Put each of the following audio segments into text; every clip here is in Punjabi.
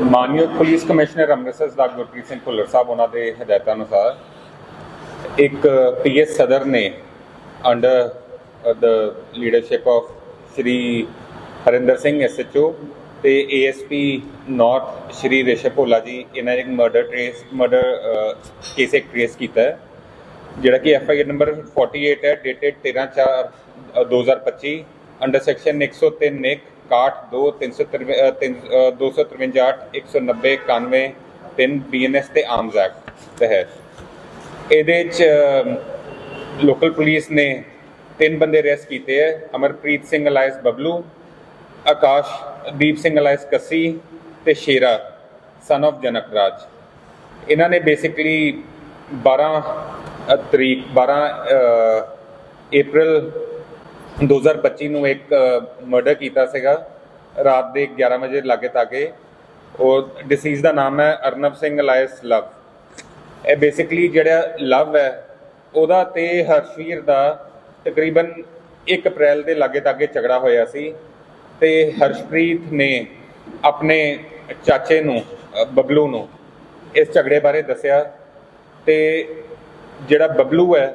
ਮਾਨਯੋਗ ਪੁਲਿਸ ਕਮਿਸ਼ਨਰ ਅੰਮ੍ਰਿਤਸਰ ਦਾ ਗੁਰਪ੍ਰੀਤ ਸਿੰਘ ਭੁੱਲਰ ਸਾਹਿਬ, ਉਹਨਾਂ ਦੇ ਹਦਾਇਤਾਂ ਅਨੁਸਾਰ ਇੱਕ ਪੀਐਸ ਸਦਰ ਨੇ under the leadership of Shri Harinder Singh SHO ਤੇ ਏਐਸਪੀ ਨਾਰਥ ਸ਼੍ਰੀ ਰੇਸ਼ਮ ਭੋਲਾ ਜੀ, ਇਹਨਾਂ ਨੇ ਮਰਡਰ ਟ੍ਰੇਸ ਮਰਡਰ ਕੇਸ ਇੱਕ ਟ੍ਰੇਸ ਕੀਤਾ ਹੈ, ਜਿਹੜਾ ਕਿ ਐਫ ਆਈ ਆਰ ਨੰਬਰ 48 ਹੈ ਡੇਟਡ 13 4 2025 ਅੰਡਰ ਸੈਕਸ਼ਨ 103 ਨਿਕ 62 353 253 190 91 3 ਬੀਐਨਐਸ ਤੇ ਆਰਮਸ ਐਕਟ ਤਹਿਤ। ਇਹਦੇ ਚ ਲੋਕਲ ਪੁਲਿਸ ਨੇ ਤਿੰਨ ਬੰਦੇ ਅਰੈਸਟ ਕੀਤੇ ਹੈ ਅਮਰਪ੍ਰੀਤ ਸਿੰਘ ਅਲਾਇਸ ਬਬਲੂ, ਆਕਾਸ਼, ਦੀਪ ਸਿੰਘ ਅਲਾਇਸ ਕੱਸੀ ਤੇ ਸ਼ੇਰਾ ਸਨ of ਜਨਕ ਰਾਜ ਇਹਨਾਂ ਨੇ ਬੇਸਿਕਲੀ 12 ਤਰੀਕ 12 ਅਪ੍ਰੈਲ 2025 ਨੂੰ ਇੱਕ ਮਰਡਰ ਕੀਤਾ ਸੀਗਾ। ਰਾਤ ਦੇ 11 ਵਜੇ ਲਾਗੇ ਤਾਗੇ। ਉਹ ਡਿਸੀਜ਼ ਦਾ ਨਾਮ ਹੈ ਅਰਨਬ ਸਿੰਘ ਲਾਇਸ ਲਵ। ਇਹ ਬੇਸਿਕਲੀ ਜਿਹੜਾ ਲਵ ਹੈ, ਉਹਦਾ ਤੇ ਹਰਸ਼ਵੀਰ ਦਾ ਤਕਰੀਬਨ 1 ਅਪ੍ਰੈਲ ਦੇ ਲਾਗੇ ਤਾਗੇ ਝਗੜਾ ਹੋਇਆ ਸੀ। ਤੇ ਹਰਸ਼ਪ੍ਰੀਤ ਨੇ ਆਪਣੇ ਚਾਚੇ ਨੂੰ ਬਬਲੂ ਨੂੰ ਇਸ ਝਗੜੇ ਬਾਰੇ ਦੱਸਿਆ। ਤੇ ਜਿਹੜਾ ਬਬਲੂ ਹੈ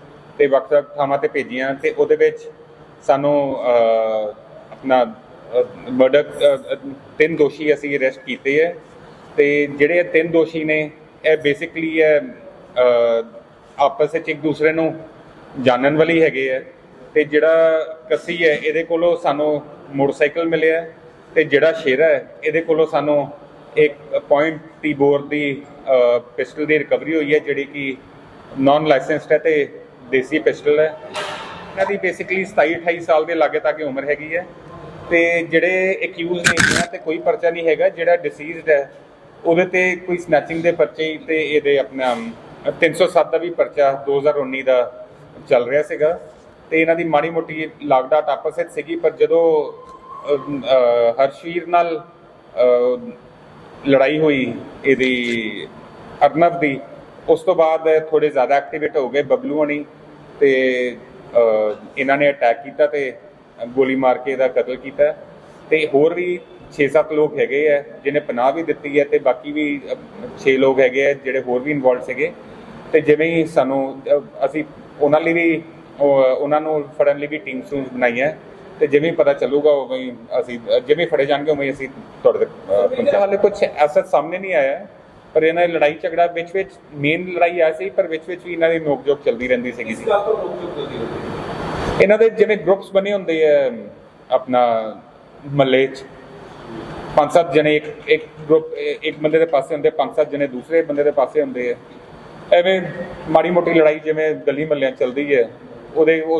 ਤੇ ਵੱਖ-ਵੱਖ ਥਾਵਾਂ ਤੇ ਭੇਜੀਆਂ ਤੇ ਉਹਦੇ ਵਿੱਚ ਸਾਨੂੰ ਆਪਣਾ ਮਰਡਰ ਤਿੰਨ ਦੋਸ਼ੀ ਅਸੀਂ ਅਰੈਸਟ ਕੀਤੇ ਹੈ ਤੇ ਜਿਹੜੇ ਤਿੰਨ ਦੋਸ਼ੀ ਨੇ, ਇਹ ਬੇਸਿਕਲੀ ਇਹ ਆਪਸ ਵਿੱਚ ਇੱਕ ਦੂਸਰੇ ਨੂੰ ਜਾਣਨ ਵਾਲੀ ਹੈਗੇ ਹੈ ਤੇ ਜਿਹੜਾ ਕੱਸੀ ਹੈ, ਇਹਦੇ ਕੋਲੋਂ ਸਾਨੂੰ ਮੋਟਰਸਾਈਕਲ ਮਿਲਿਆ ਹੈ ਤੇ ਜਿਹੜਾ ਸ਼ੇਰਾ ਹੈ, ਇਹਦੇ ਕੋਲੋਂ ਸਾਨੂੰ ਇੱਕ ਪੁਆਇੰਟ ਟੀ ਬੋਰ ਦੀ ਪਿਸਟਲ ਦੀ ਰਿਕਵਰੀ ਹੋਈ ਹੈ, ਜਿਹੜੀ ਕਿ ਨਾਨ ਲਾਇਸੈਂਸਡ ਹੈ ਤੇ ਦੇਸੀ ਪਿਸਟਲ ਹੈ। ਇਹਨਾਂ ਦੀ ਬੇਸਿਕਲੀ 27 28 ਸਾਲ ਦੇ ਲਾਗੇ ਤੱਕ ਉਮਰ ਹੈਗੀ ਹੈ। ਤੇ ਜਿਹੜੇ ਅਕਿਊਜ਼ ਨੇ ਇਹਨਾਂ ਤੇ ਕੋਈ ਪਰਚਾ ਨਹੀਂ ਹੈਗਾ, ਜਿਹੜਾ ਡਿਸੀਜ਼ਡ ਹੈ, ਉਹਦੇ ਤੇ ਕੋਈ ਸਨੈਚਿੰਗ ਦੇ ਪਰਚੇ ਤੇ ਇਹਦੇ ਆਪਣਾ 307 ਦਾ ਵੀ ਪਰਚਾ 2019 ਦਾ ਚੱਲ ਰਿਹਾ ਸੀਗਾ। ਤੇ ਇਹਨਾਂ ਦੀ ਮਾੜੀ ਮੋਟੀ ਲਾਗਡਾਟ ਆਪਸ ਵਿੱਚ ਸੀਗੀ, ਪਰ ਜਦੋਂ ਹਰਸ਼ੀਰ ਨਾਲ ਲੜਾਈ ਹੋਈ ਇਹਦੀ ਅਰਨਵ ਦੀ, ਉਸ ਤੋਂ ਬਾਅਦ ਥੋੜੇ ਜ਼ਿਆਦਾ ਐਕਟੀਵੇਟ ਹੋ ਗਏ ਬਬਲੂ ਹਣੀ। ਤੇ ਇਹਨਾਂ ਨੇ ਅਟੈਕ ਕੀਤਾ ਤੇ ਗੋਲੀ ਮਾਰ ਕੇ ਇਹਦਾ ਕਤਲ ਕੀਤਾ। ਤੇ ਹੋਰ ਵੀ 6-7 ਲੋਕ ਹੈਗੇ ਆ ਜਿਹਨੇ ਪਨਾਹ ਵੀ ਦਿੱਤੀ ਹੈ ਤੇ ਬਾਕੀ ਵੀ 6 ਲੋਕ ਹੈਗੇ ਆ ਜਿਹੜੇ ਹੋਰ ਵੀ ਇਨਵੋਲਡ ਸੀਗੇ। ਤੇ ਜਿਵੇਂ ਹੀ ਸਾਨੂੰ ਅਸੀਂ ਉਹਨਾਂ ਲਈ ਵੀ ਉਹਨਾਂ ਨੂੰ ਫੜਨ ਲਈ ਵੀ ਟੀਮ ਸੂਸ ਬਣਾਈ ਹੈ ਤੇ ਜਿਵੇਂ ਪਤਾ ਚੱਲੂਗਾ ਉਵੇਂ ਅਸੀਂ ਜਿਵੇਂ ਫੜੇ ਜਾਣਗੇ ਉਵੇਂ ਹੀ ਅਸੀਂ ਤੁਹਾਡੇ ਤੱਕ ਅਹ, ਹਾਲੇ ਕੁਝ ਐਸਾ ਸਾਹਮਣੇ ਨਹੀਂ ਆਇਆ। ਪਰ ਇਹਨਾਂ ਦੀ ਲੜਾਈ ਝਗੜਾ ਵਿੱਚ ਵਿੱਚ ਮੇਨ ਲੜਾਈ ਆ ਸੀ ਪਰ ਵਿੱਚ ਵਿੱਚ ਵੀ ਇਹਨਾਂ ਦੀ ਨੋਕ-ਝੋਕ ਚੱਲਦੀ ਰਹਿੰਦੀ ਸੀਗੀ ਹੈ ਇਹਨਾਂ ਦੇ ਜਿਵੇਂ ਗਰੁੱਪਸ ਬਣੇ ਹੁੰਦੇ ਆ ਆਪਣਾ ਮੱਲੇ 'ਚ। ਪੰਜ ਸੱਤ ਜਣੇ ਇੱਕ ਇੱਕ ਗਰੁੱਪ ਇੱਕ ਬੰਦੇ ਦੇ ਪਾਸੇ ਹੁੰਦੇ ਪੰਜ ਸੱਤ ਜਣੇ ਦੂਸਰੇ ਬੰਦੇ ਦੇ ਪਾਸੇ ਹੁੰਦੇ ਆ। ਐਵੇਂ ਮਾੜੀ ਮੋਟੀ ਲੜਾਈ ਜਿਵੇਂ ਗਲੀ ਮੱਲਿਆਂ ਚੱਲਦੀ ਹੈ ਉਹਦੇ ਉਹ